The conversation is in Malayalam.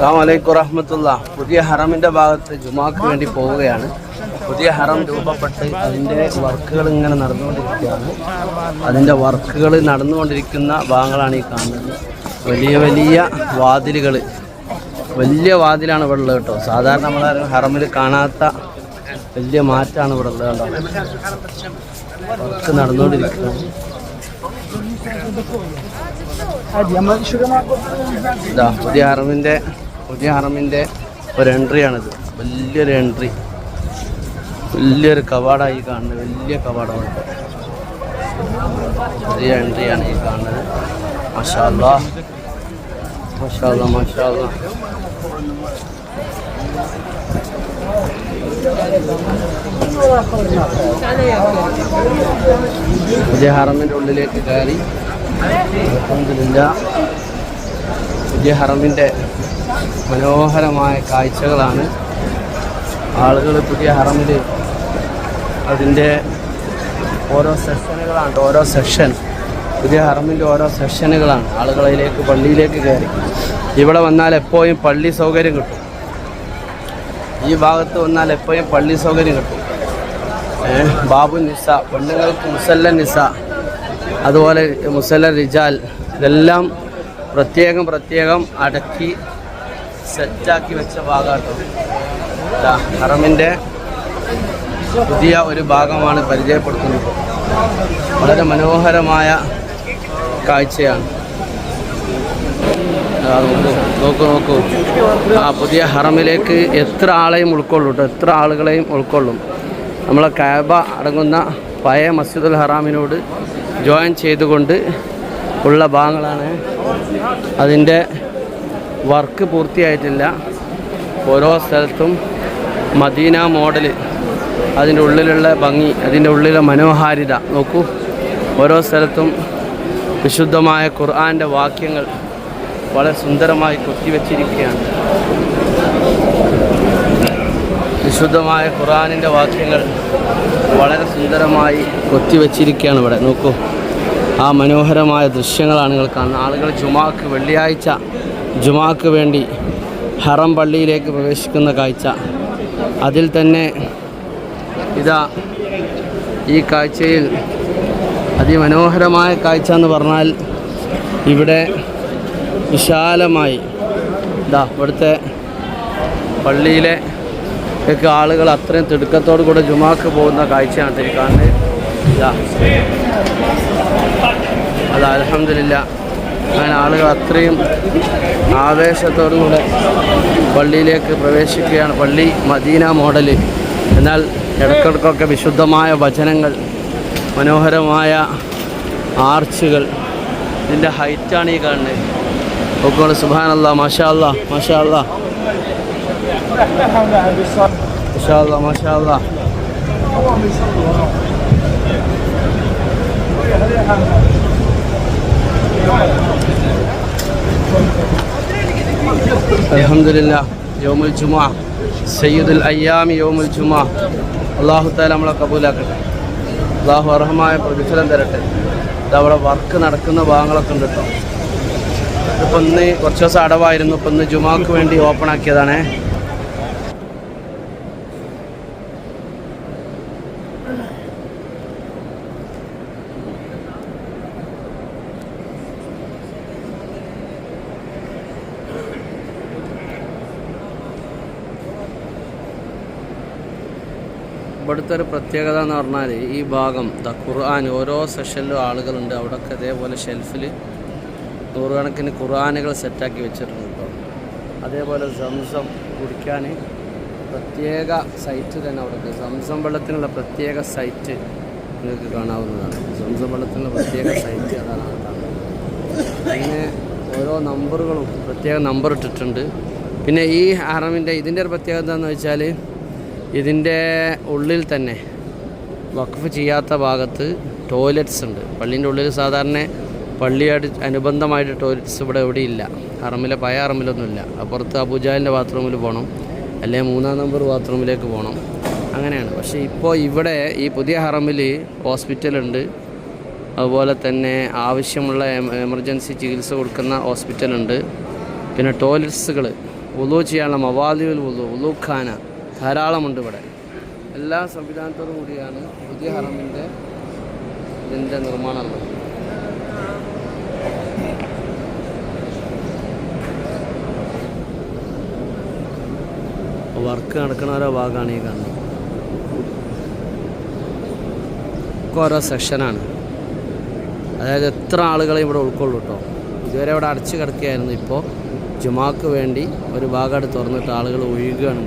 അസ്സാമലൈക്കും വറഹമത്തുള്ള. പുതിയ ഹറമിന്റെ ഭാഗത്ത് ജുമാക്ക് വേണ്ടി പോവുകയാണ്. പുതിയ ഹറം രൂപപ്പെട്ട് അതിന്റെ വർക്കുകൾ ഇങ്ങനെ നടന്നുകൊണ്ടിരിക്കുകയാണ്. അതിന്റെ വർക്കുകൾ നടന്നുകൊണ്ടിരിക്കുന്ന ഭാഗങ്ങളാണ് ഈ കാണുന്നത്. വലിയ വലിയ വാതിലുകൾ. വലിയ വാതിലാണ് ഇവിടെ ഉള്ളത് കേട്ടോ. സാധാരണ നമ്മൾ ഹറമിൽ കാണാത്ത വലിയ മാറ്റമാണ് ഇവിടെ ഉള്ളത് കേട്ടോ. വർക്ക് നടന്നുകൊണ്ടിരിക്കുന്നത് പുതിയ ഹറമിന്റെ പുതിയ ഹറമിന്റെ ഒരു എൻട്രിയാണിത്. വലിയൊരു എൻട്രി. വലിയൊരു കവാടായി കാണുന്നത്. വലിയ കവാടമാണ്. വലിയ എൻട്രിയാണ് ഈ കാണുന്നത്. മഷാല്ല മഷാല്ല മഷാല്ല പുതിയ ഹറമിന്റെ ഉള്ളിലേക്ക് കയറി. പുതിയ ഹറമിന്റെ മനോഹരമായ കാഴ്ചകളാണ് ആളുകൾ പുതിയ ഹറമിൽ അതിന്റെ ഓരോ സെക്ഷനുകളാണ് ഓരോ സെക്ഷൻ. പുതിയ ഹറമിന്റെ ഓരോ സെക്ഷനുകളാണ് ആളുകളിലേക്ക് പള്ളിയിലേക്ക് കയറി. ഇവിടെ വന്നാൽ എപ്പോഴും പള്ളി സൗകര്യം കിട്ടും. ഈ ഭാഗത്ത് വന്നാൽ എപ്പോഴും പള്ളി സൗകര്യം കിട്ടും. ബാബു നിസ പെണ്ണുങ്ങൾക്ക് മുസല്ല നിസ അതുപോലെ മുസല്ല റിജാൽ ഇതെല്ലാം പ്രത്യേകം പ്രത്യേകം അടക്കി സെറ്റാക്കി വെച്ച ഭാഗമാണ് ഹറമിന്റെ പുതിയ ഒരു ഭാഗമാണ് പരിചയപ്പെടുത്തുന്നത്. വളരെ മനോഹരമായ കാഴ്ചയാണ്. നോക്കൂ നോക്കൂ ആ പുതിയ ഹറമിലേക്ക് എത്ര ആളെയും ഉൾക്കൊള്ളും കേട്ടോ എത്ര ആളുകളെയും ഉൾക്കൊള്ളും. നമ്മളെ കാബ അടങ്ങുന്ന പഴയ മസ്ജിദുൽ ഹറാമിനോട് ജോയിൻ ചെയ്തുകൊണ്ട് ഉള്ള ഭാഗങ്ങളാണ് അതിന്റെ വർക്ക് പൂർത്തിയായിട്ടില്ല. ഓരോ സ്ഥലത്തും മദീന മോഡൽ അതിന്റെ ഉള്ളിലുള്ള ഭംഗി അതിന്റെ ഉള്ളിലെ മനോഹാരിത. നോക്കൂ ഓരോ സ്ഥലത്തും വിശുദ്ധമായ ഖുർആാന്റെ വാക്യങ്ങൾ വളരെ സുന്ദരമായി കൊത്തിവെച്ചിരിക്കുകയാണ്. വിശുദ്ധമായ ഖുർആാനിന്റെ വാക്യങ്ങൾ വളരെ സുന്ദരമായി കൊത്തിവെച്ചിരിക്കുകയാണ് ഇവിടെ. നോക്കൂ ആ മനോഹരമായ ദൃശ്യങ്ങളാണ് നിങ്ങൾ കാണുന്നത്. ആളുകൾ ജുമാക്ക് വെള്ളിയാഴ്ച ജുമാക്ക് വേണ്ടി ഹറം പള്ളിയിലേക്ക് പ്രവേശിക്കുന്ന കാഴ്ച. അതിൽ തന്നെ ഇതാ ഈ കാഴ്ചയിൽ അതിമനോഹരമായ കാഴ്ച എന്ന് പറഞ്ഞാൽ ഇവിടെ വിശാലമായി ഇതാ ഇവിടുത്തെ പള്ളിയിലെ ഒക്കെ ആളുകൾ അത്രയും തിടുക്കത്തോടു കൂടെ ജുമാക്ക് പോകുന്ന കാഴ്ചയാണ് തിരിക്കാണ്ട് ഇതാ. അത് അലഹമില്ല അങ്ങനെ ആളുകൾ അത്രയും ആവേശത്തോടു കൂടെ പള്ളിയിലേക്ക് പ്രവേശിക്കുകയാണ്. പള്ളി മദീന മോഡൽ. എന്നാൽ ഇടയ്ക്കിടയ്ക്കൊക്കെ വിശുദ്ധമായ വചനങ്ങൾ മനോഹരമായ ആർച്ചുകൾ. ഇതിന്റെ ഹൈറ്റാണ് ഈ കാണുന്നത്. നോക്കുകൊണ്ട് സുബാനല്ല മാഷാ മഷാല്ല മഷാല്ല മഷാല്ല മാഷാ അല്ലാ മാഷാ അല്ലാ അലഹമില്ല യോമുൽ ജുമാ സയ്യിദുൽ അയ്യാമി യോമുൽ ജുമാ. അള്ളാഹു താല നമ്മളെ കബൂലാക്കട്ടെ. അള്ളാഹു അർഹമായ പ്രതിഫലം തരട്ടെ. ഇത് അവിടെ വർക്ക് നടക്കുന്ന ഭാഗങ്ങളൊക്കെ ഉണ്ട് കേട്ടോ ഇപ്പം ഇന്ന് കുറച്ച് ദിവസം അടവായിരുന്നു. ഇപ്പം ഇന്ന് ജുമാക്ക് വേണ്ടി ഓപ്പൺ ആക്കിയതാണേ. ഇവിടുത്തെ ഒരു പ്രത്യേകത എന്ന് പറഞ്ഞാൽ ഈ ഭാഗം ദ ഖുർആൻ ഓരോ സെഷനിലും ആളുകളുണ്ട്. അവിടെയൊക്കെ ഇതേപോലെ ഷെൽഫിൽ നൂറുകണക്കിന് ഖുർആാനുകൾ സെറ്റാക്കി വെച്ചിട്ടുണ്ട് കേട്ടോ അതേപോലെ സംസം കുടിക്കാൻ പ്രത്യേക സൈറ്റ് തന്നെ അവിടെ സംസം വെള്ളത്തിനുള്ള പ്രത്യേക സൈറ്റ് നിങ്ങൾക്ക് കാണാവുന്നതാണ്. സംസം വെള്ളത്തിനുള്ള പ്രത്യേക സൈറ്റ് അതാണ് പിന്നെ ഓരോ നമ്പറുകളും പ്രത്യേക നമ്പർ ഇട്ടിട്ടുണ്ട്. പിന്നെ ഈ ഹറമിന്റെ ഇതിന്റെ ഒരു പ്രത്യേകത എന്ന് വെച്ചാൽ ഇതിന്റെ ഉള്ളിൽ തന്നെ വഖഫ് ചെയ്യാത്ത ഭാഗത്ത് ടോയ്ലറ്റ്സ് ഉണ്ട്. പള്ളീന്റെ ഉള്ളിൽ സാധാരണ പള്ളിയായിട്ട് അനുബന്ധമായിട്ട് ടോയ്ലറ്റ്സ് ഇവിടെ എവിടെയില്ല ഹറമിലെ പയ ഹറമിലൊന്നുമില്ല അപ്പുറത്ത് അബുജാലിന്റെ ബാത്റൂമിൽ പോകണം. അല്ലെങ്കിൽ മൂന്നാം നമ്പർ ബാത്റൂമിലേക്ക് പോകണം. അങ്ങനെയാണ്. പക്ഷേ ഇപ്പോൾ ഇവിടെ ഈ പുതിയ ഹറമിൽ ഹോസ്പിറ്റലുണ്ട് അതുപോലെ തന്നെ ആവശ്യമുള്ള എമർജൻസി ചികിത്സ കൊടുക്കുന്ന ഹോസ്പിറ്റലുണ്ട് പിന്നെ ടോയ്ലറ്റ്സുകൾ ഉലു ചെയ്യാനുള്ള മവാദിയിൽ ഉലു ഉലുഖാന ധാരാളമുണ്ട് ഇവിടെ. എല്ലാ സംവിധാനത്തോടു കൂടിയാണ് പുതിയ ഹറമിന്റെ ഇതിന്റെ നിർമ്മാണം ഉള്ളത് വർക്ക് നടക്കുന്ന ഓരോ ഭാഗമാണ് ഈ കാണുന്നത്. ഓരോ സെക്ഷനാണ് അതായത് എത്ര ആളുകളെ ഇവിടെ ഉൾക്കൊള്ളു കേട്ടോ ഇതുവരെ ഇവിടെ അടച്ചു കിടക്കുകയായിരുന്നു. ഇപ്പോൾ ജുമാക്ക് വേണ്ടി ഒരു ഭാഗമായിട്ട് തുറന്നിട്ട് ആളുകൾ ഒഴുകുകയാണ്.